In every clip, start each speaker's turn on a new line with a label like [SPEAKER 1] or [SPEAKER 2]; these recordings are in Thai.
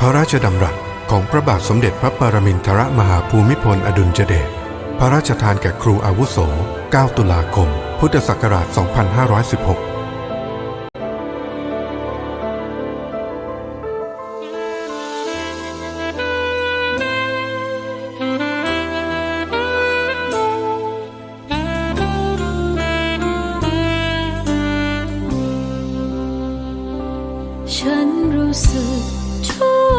[SPEAKER 1] พระราชดำรัสของพระบาทสมเด็จพระปรมินทรมหาภูมิพลอดุลยเดช พระราชทานแก่ครูอาวุโส 9 ตุลาคม พุทธศักราช 2516
[SPEAKER 2] ฉันรู้สึกโช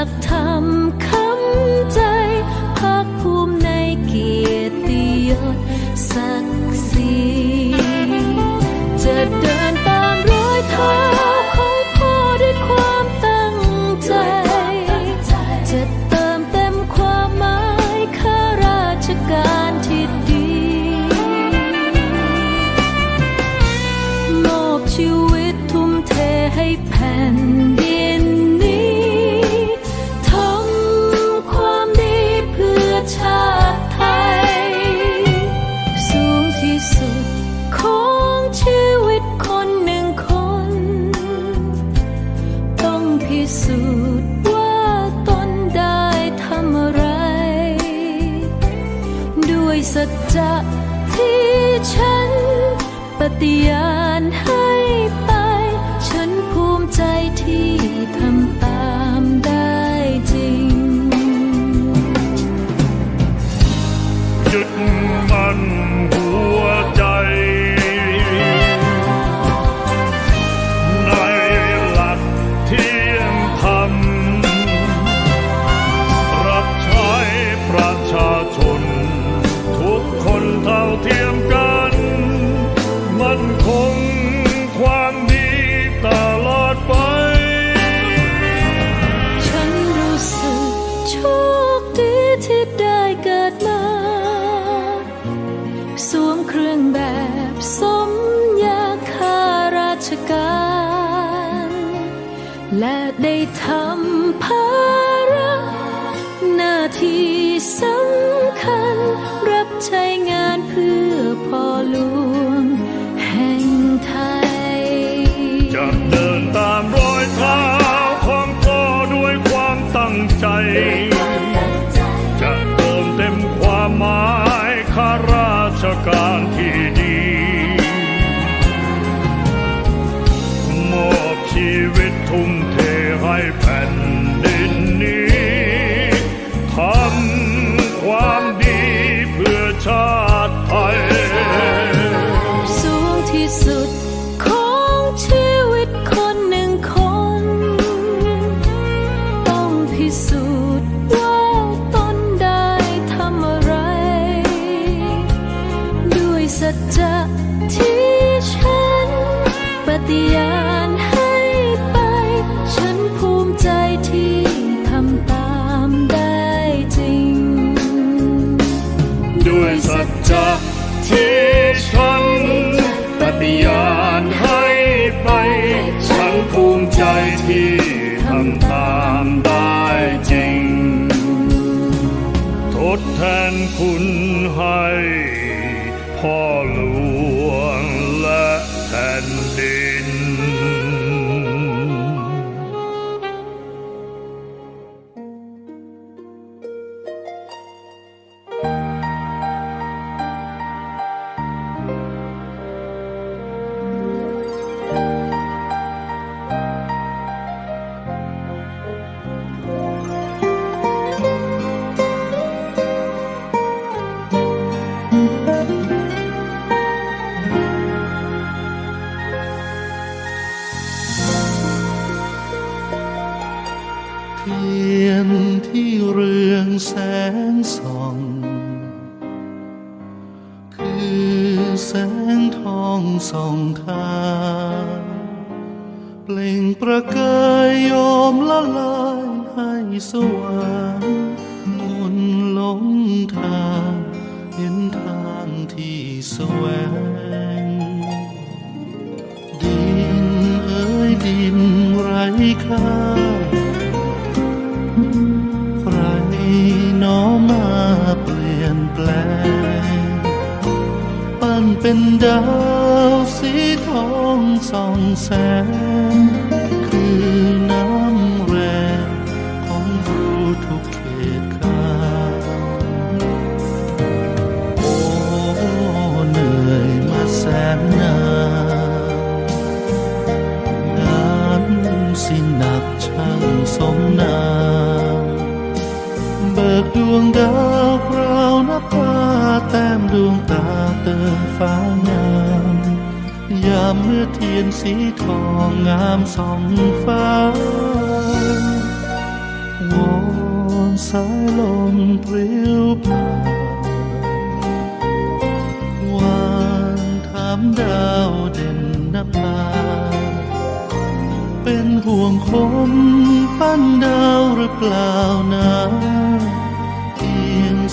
[SPEAKER 2] ำห สูจน์ว่าตนได้ทำอะไร ด้วยสัจจะที่ฉันปฏิญาณให้ไป ฉันภูมิใจที่ทำตามได้จริง
[SPEAKER 3] ยึดมันหัวใจ ใช้งา
[SPEAKER 2] นเพื่อพ่อหลวงแห่งไทย
[SPEAKER 3] จะเดินตามรอยเท้าของพ่อด้วยความตั้งใจ จะเติมเต็มความหมายข้าราชการที่ดีมอบชีวิตทุ่ม ที่ทำตามได้
[SPEAKER 2] จริง ทดแทนคุณให้พ่อหลว เรื
[SPEAKER 3] องแสงส่อง คือแสงทอง
[SPEAKER 4] ส่องทางเปล่งประกายยอมละลายให้สว่าง เป็นดาวสีทองส่องแสง คือน้ำแรงของรู้ทุกเขตข้าโอ้เหนื่อยมาแสนนานงานสิหนักช่างสมนามเบิกดวงดาว พราวนภาแต้มดวงตาเติมฟ้างาม ยามเมื่อเทียนสีทองงามส่องฟ้าวอนสายลมพริ้วผ่านวานถามดาวเด่นนภาเป็นห่วงคนปั้นดาวหรือเปล่านะ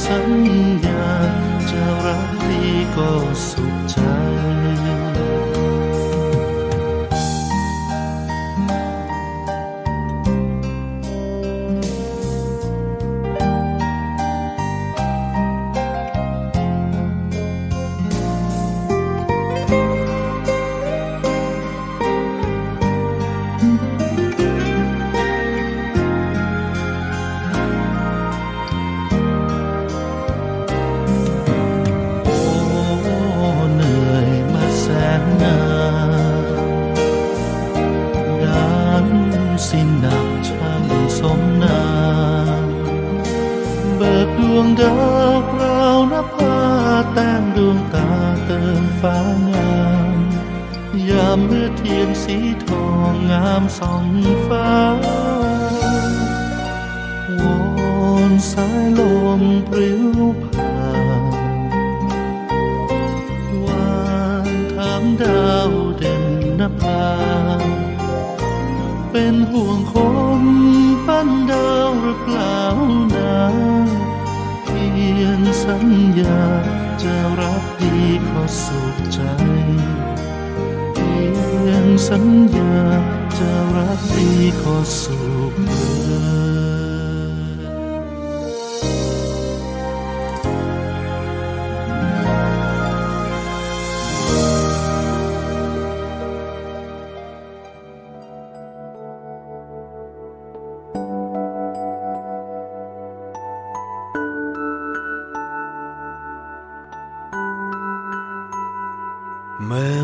[SPEAKER 4] สัญญาจะรักดีก็สุข ฟ้างาม ยามเมื่อเทียนสีทองงามส่องฟ้า กดีขอสุขใจเพียงสัญญาจะรักดีขอสุข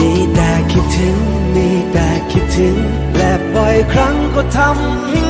[SPEAKER 5] มีแต่คิดถึง มีแต่คิดถึง และบ่อยครั้งก็ทำให้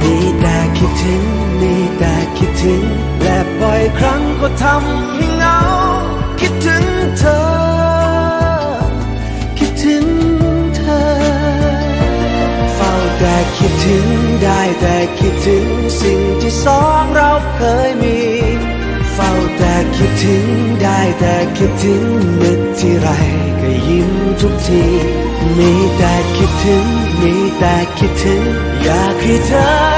[SPEAKER 5] มีแต่คิดถึง มีแต่คิดถึง และบ่อยครั้งก็ทำให้เหงา คิดถึงเธอ คิดถึงเธอ เฝ้าแต่คิดถึง ได้แต่คิดถึง สิ่งที่สองเราเคยมีเฝ้าแต่คิดถึง ได้แต่คิดถึงนึกที่ไรก็ยิ้มทุกที มีแต่คิดถึง มีแต่คิดถึงอยากให้เธอ